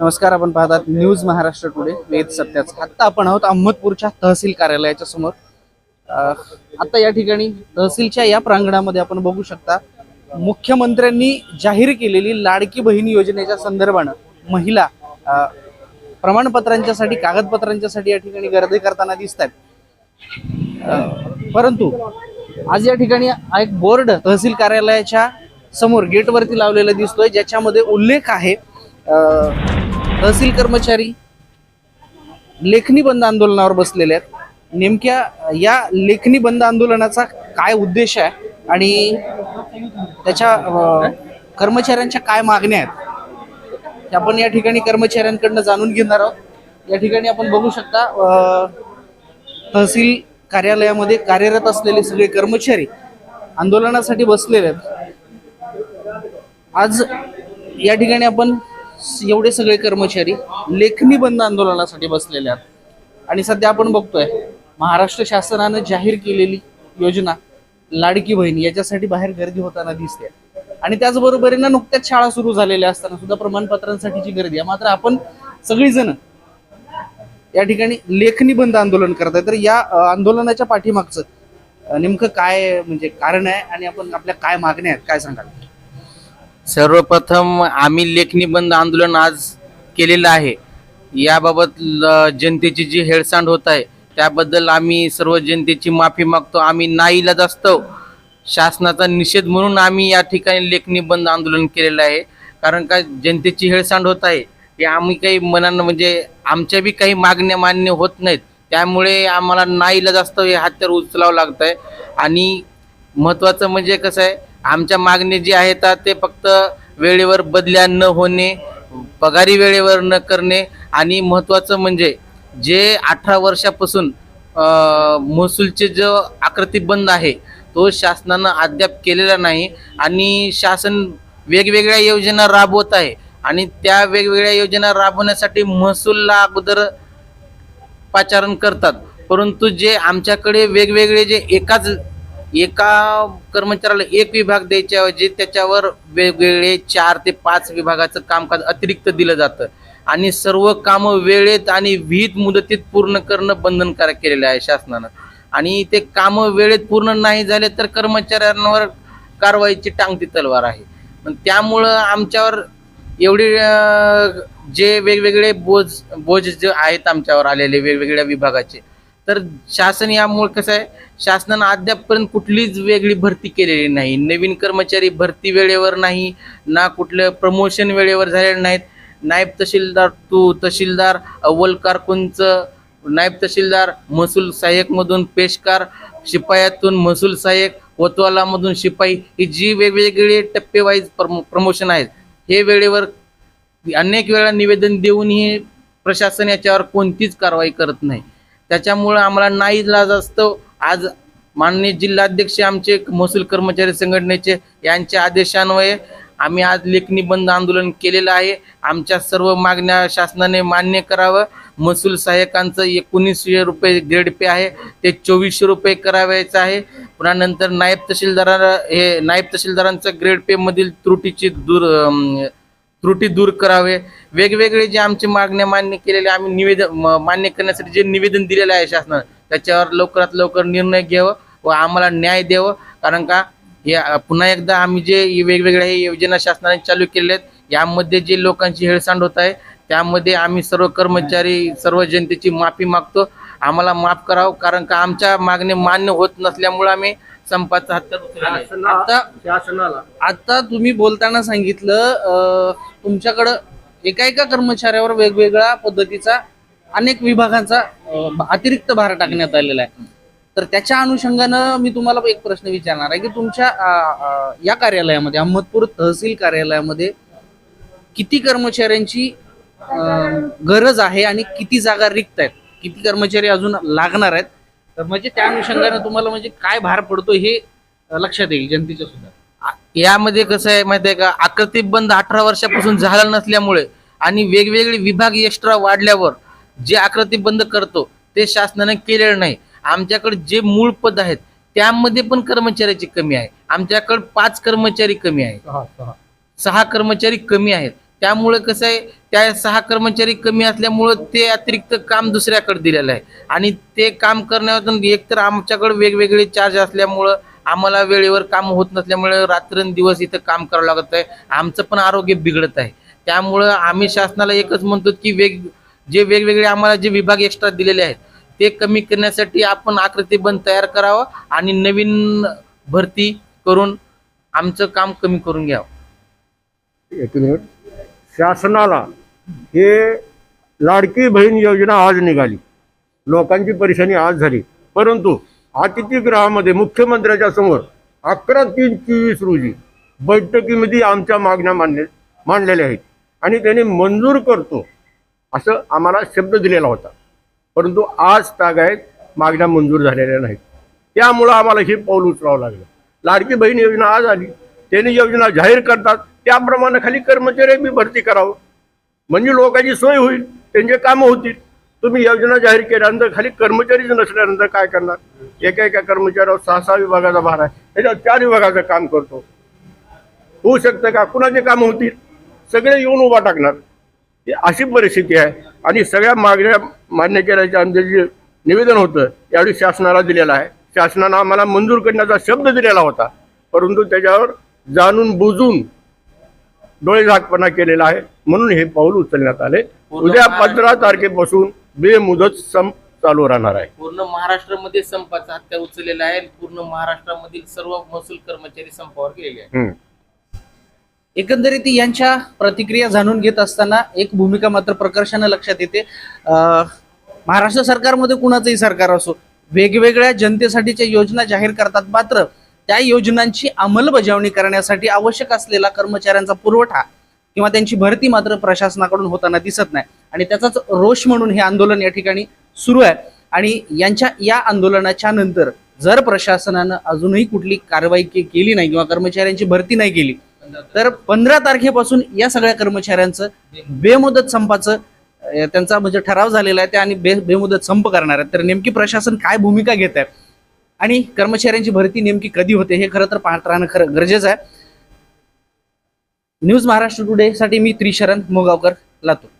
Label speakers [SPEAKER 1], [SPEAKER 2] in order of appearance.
[SPEAKER 1] नमस्कार आपण पाहतात न्यूज महाराष्ट्र टुडे. वेद सत्याच. आत्ता आपण आहोत अहमदपूरच्या तहसील कार्यालयाच्या समोर. आता या ठिकाणी तहसीलच्या या प्रांगणामध्ये आपण बघू शकता मुख्यमंत्र्यांनी जाहीर केलेली लाडकी बहीण योजनेच्या संदर्भानं महिला प्रमाणपत्रांच्यासाठी कागदपत्रांच्यासाठी या ठिकाणी गर्दी करताना दिसत आहेत परंतु आज या ठिकाणी एक बोर्ड तहसील कार्यालयाच्या समोर गेटवरती लावलेला दिसतोय ज्याच्यामध्ये उल्लेख आहे तहसील कर्मचारी लेखनी बंद आंदोलनावर बसलेले आहेत. नेमक्या या लेखनी बंद आंदोलनाचा काय उद्देश आहे आणि त्याच्या कर्मचाऱ्यांच्या काय मागण्या आहेत ते आपण या ठिकाणी कर्मचाऱ्यांकडनं जाणून घेणार आहोत. या ठिकाणी आपण बघू शकता तहसील कार्यालयामध्ये कार्यरत असलेले सगळे कर्मचारी आंदोलनासाठी बसलेले आहेत. आज या ठिकाणी आपण एवढे सगळे कर्मचारी लेखनी बंद आंदोलनासाठी बसलेले आहेत. आणि सध्या आपण बघतोय महाराष्ट्र शासनानं जाहीर केलेली योजना लाडकी बहीण याच्यासाठी बाहेर गर्दी होताना दिसते. आणि त्याचबरोबरीनं नुकत्याच शाळा सुरू झालेल्या असताना सुद्धा प्रमाणपत्रांसाठीची गर्दी आहे. मात्र आपण सगळीजण या ठिकाणी लेखनी बंद आंदोलन करत आहे तर या आंदोलनाच्या पाठीमागचं नेमकं काय म्हणजे कारण आहे आणि आपण आपल्या काय मागण्या आहेत काय सांगाल?
[SPEAKER 2] सर्वप्रथम आम्ही लेखणी बंद आंदोलन आज केलेलं आहे. याबाबत ल- जनतेची जी हेळसांड होत आहे त्याबद्दल आम्ही सर्व जनतेची माफी मागतो. आम्ही नाईलाज असतो. शासनाचा निषेध म्हणून आम्ही या ठिकाणी लेखणी बंद आंदोलन केलेलं आहे. कारण का जनतेची हेळसांड होत आहे. हे आम्ही काही मनानं म्हणजे आमच्या बी काही मागण्या मान्य होत नाहीत. त्यामुळे आम्हाला नाईलाज असतो हे हत्यार उचलावं लागतं आहे आणि महत्त्वाचं म्हणजे कसं आहे आमच्या मागणी जी आहेत ते फक्त वेळेवर बदल्या न होणे पगारी वेळेवर न करणे आणि महत्त्वाचं म्हणजे जे अठरा वर्षापासून महसूलचे जो आकृती बंद आहे तो शासनानं अद्याप केलेला नाही आणि शासन वेगवेगळ्या योजना राबवत आहे आणि त्या वेगवेगळ्या योजना राबवण्यासाठी महसूलला अगोदर पाचारण करतात. परंतु जे आमच्याकडे वेगवेगळे जे एकाच एका कर्मचाऱ्याला एक विभाग द्यायच्याऐवजी त्याच्यावर वेगवेगळे चार ते पाच विभागाचं कामकाज अतिरिक्त दिलं जातं. आणि सर्व कामं वेळेत आणि विहित मुदतीत पूर्ण करणं बंधनकारक केलेलं आहे शासनानं. आणि ते कामं वेळेत पूर्ण नाही झाले तर कर्मचाऱ्यांवर कारवाईची टांगती तलवार आहे. पण त्यामुळं आमच्यावर एवढे जे वेगवेगळे बोज बोज जे आहेत आमच्यावर आलेले वेगवेगळ्या विभागाचे तर शासन यामुळे कसं आहे शासनानं अद्यापपर्यंत कुठलीच वेगळी भरती केलेली नाही. नवीन कर्मचारी भरती वेळेवर नाही ना कुठलं प्रमोशन वेळेवर झालेलं नाहीत. नायब तहसीलदार टू तहसीलदार अव्वल कारकूनच नायब तहसीलदार महसूल सहाय्यकमधून पेशकार शिपायातून महसूल सहाय्यक कोतवालामधून शिपाई ही जी वेगवेगळे टप्पेवाईज प्रमोशन आहेत हे वेळेवर अनेक वेळा निवेदन देऊनही प्रशासन याच्यावर कोणतीच कारवाई करत नाही. त्याच्यामुळं आम्हाला नाही इलाज असतो. आज माननीय जिल्हाध्यक्ष आमचे महसूल कर्मचारी संघटनेचे यांच्या आदेशान्वये आम्ही आज लेखणी बंद आंदोलन केलेलं आहे. आमच्या सर्व मागण्या शासनाने मान्य करावं. महसूल सहाय्यकांचं एकोणीसशे रुपये ग्रेड पे आहे. ते चोवीसशे रुपये करावायचं आहे. पुन्हा नंतर नायब तहसीलदारा हे नायब तहसीलदारांचं ग्रेड पे मधील त्रुटीची दूर त्रुटी दूर करावे. वेगवेगळे जे आमचे मागण्या मान्य केलेले आम्ही निवेदन मान्य करण्यासाठी जे निवेदन दिलेलं आहे शासनानं त्याच्यावर लवकरात लवकर निर्णय घ्यावं व आम्हाला न्याय द्यावं. कारण का हे पुन्हा एकदा आम्ही जे वेगवेगळ्या हे योजना शासनाने चालू केलेल्या आहेत यामध्ये जे लोकांची हेळसांड होत आहे त्यामध्ये आम्ही सर्व कर्मचारी सर्व जनतेची माफी मागतो. आम्हाला माफ करावं. कारण का आमच्या मागणे मान्य होत नसल्यामुळे आम्ही संपाचा हात
[SPEAKER 1] आता आता तुम्ही बोलताना सांगितलं तुमच्याकडं एका एका कर्मचाऱ्यावर वेगवेगळ्या पद्धतीचा अनेक विभागांचा अतिरिक्त भार टाकण्यात आलेला आहे. तर त्याच्या अनुषंगानं मी तुम्हाला एक प्रश्न विचारणार आहे की तुमच्या या कार्यालयामध्ये अहमदपूर तहसील कार्यालयामध्ये किती कर्मचाऱ्यांची गरज आहे आणि किती जागा रिक्त आहेत? किती कर्मचारी अजून लागणार आहेत? तर म्हणजे त्या अनुषंगानं तुम्हाला म्हणजे काय भार पडतो हे लक्षात येईल जनतेच्या सुद्धा.
[SPEAKER 2] यामध्ये कसं आहे माहिती आहे का? आकृती बंद अठरा वर्षापासून झाला नसल्यामुळे आणि वेगवेगळे विभाग एक्स्ट्रा वाढल्यावर जे आकृती बंद करतो ते शासनाने केलेलं नाही. आमच्याकडे जे मूळ पद आहेत त्यामध्ये पण कर्मचाऱ्याची कमी आहे. आमच्याकडे पाच कर्मचारी कमी आहे सहा कर्मचारी कमी आहेत. त्यामुळे कसं आहे त्या सहा कर्मचारी कमी असल्यामुळं ते अतिरिक्त काम दुसऱ्याकडे दिलेलं आहे. आणि ते काम करण्यातून एकतर आमच्याकडे वेगवेगळे चार्ज असल्यामुळं आम्हाला वेळेवर काम होत नसल्यामुळे रात्रंदिवस इथं काम करावं लागत आहे. आमचं पण आरोग्य बिघडत आहे. त्यामुळं आम्ही शासनाला एकच म्हणतो की वेग जे वेगवेगळे आम्हाला जे विभाग एक्स्ट्रा दिलेले आहेत ते कमी करण्यासाठी आपण आकृतीबंध तयार करावं आणि नवीन भरती करून आमचं काम कमी करून घ्यावं.
[SPEAKER 3] एक मिनिट शासनाला हे लाडकी बहीण योजना आज निघाली. लोकांची परेशानी आज झाली. परंतु अतिथीगृहामध्ये मुख्यमंत्र्याच्या समोर अकरा तीन चोवीस रोजी बैठकीमध्ये आमच्या मागण्या मांडले मांडलेल्या आहेत. आणि त्यांनी मंजूर करतो असं आम्हाला शब्द दिलेला होता. परंतु आज तागायत मागण्या मंजूर झालेल्या नाहीत. त्यामुळं आम्हाला हे पाऊल उचलावं लागलं. लाडकी बहीण योजना आज आली. त्यांनी योजना जाहीर करतात त्याप्रमाणे खाली कर्मचारी बी भरती करावं. म्हणजे लोकांची सोय होईल त्यांचे कामं होतील. तुम्ही योजना जाहीर केल्यानंतर खाली कर्मचारीच नसल्यानंतर काय करणार? एका एका कर्मचाऱ्यावर सहा सहा विभागाचा भार आहे. त्याच्यावर चार विभागाचं काम करतो. होऊ शकतं का? कुणाचे कामं होतील? सगळे येऊन उभा टाकणार. ही अशी परिस्थिती आहे. आणि सगळ्या मागण्या मान्य केल्याच्या आमचं जे निवेदन होतं यावेळी शासनाला दिलेलं आहे. शासनानं आम्हाला मंजूर करण्याचा शब्द दिलेला होता. परंतु त्याच्यावर जाणून बुजून डोळे झाकपणा केलेला आहे. म्हणून हे पाऊल उचलण्यात आले. उद्या पंधरा तारखेपासून बेमुदत संप चालू राहणार आहे.
[SPEAKER 2] पूर्ण महाराष्ट्रामध्ये संपाचा हत्या उचललेला आहे. पूर्ण महाराष्ट्रामधील सर्व महसूल कर्मचारी संपावर गेलेले आहेत.
[SPEAKER 1] एकंदरीत यांच्या प्रतिक्रिया जाणून घेत असताना एक भूमिका मात्र प्रकर्षानं लक्षात येते. अं, महाराष्ट्र सरकारमध्ये कुणाचंही सरकार असो वेगवेगळ्या जनतेसाठीच्या योजना जाहीर करतात मात्र त्या योजनांची अंमलबजावणी करण्यासाठी आवश्यक असलेला कर्मचाऱ्यांचा पुरवठा किंवा त्यांची भरती मात्र प्रशासनाकडून होताना दिसत नाही. आणि त्याचाच रोष म्हणून हे आंदोलन या ठिकाणी सुरू आहे. आणि यांच्या या आंदोलनाच्या नंतर जर प्रशासनानं अजूनही कुठली कारवाई केली नाही किंवा कर्मचाऱ्यांची भरती नाही केली तर पंधरा तारखेपासून या सगळ्या कर्मचाऱ्यांचं बेमुदत संपाचं त्यांचा म्हणजे ठराव झालेला आहे. ते आणि बे बेमुदत संप करणार आहेत. तर नेमकी प्रशासन काय भूमिका घेत आहे? आणि कर्मचाऱ्यांची भरती नेमकी कधी होते हे खरं तर पाहत राहणं खरं गरजेचं आहे. न्यूज महाराष्ट्र टुडे साठी मी त्रिशरण मोगावकर लातूर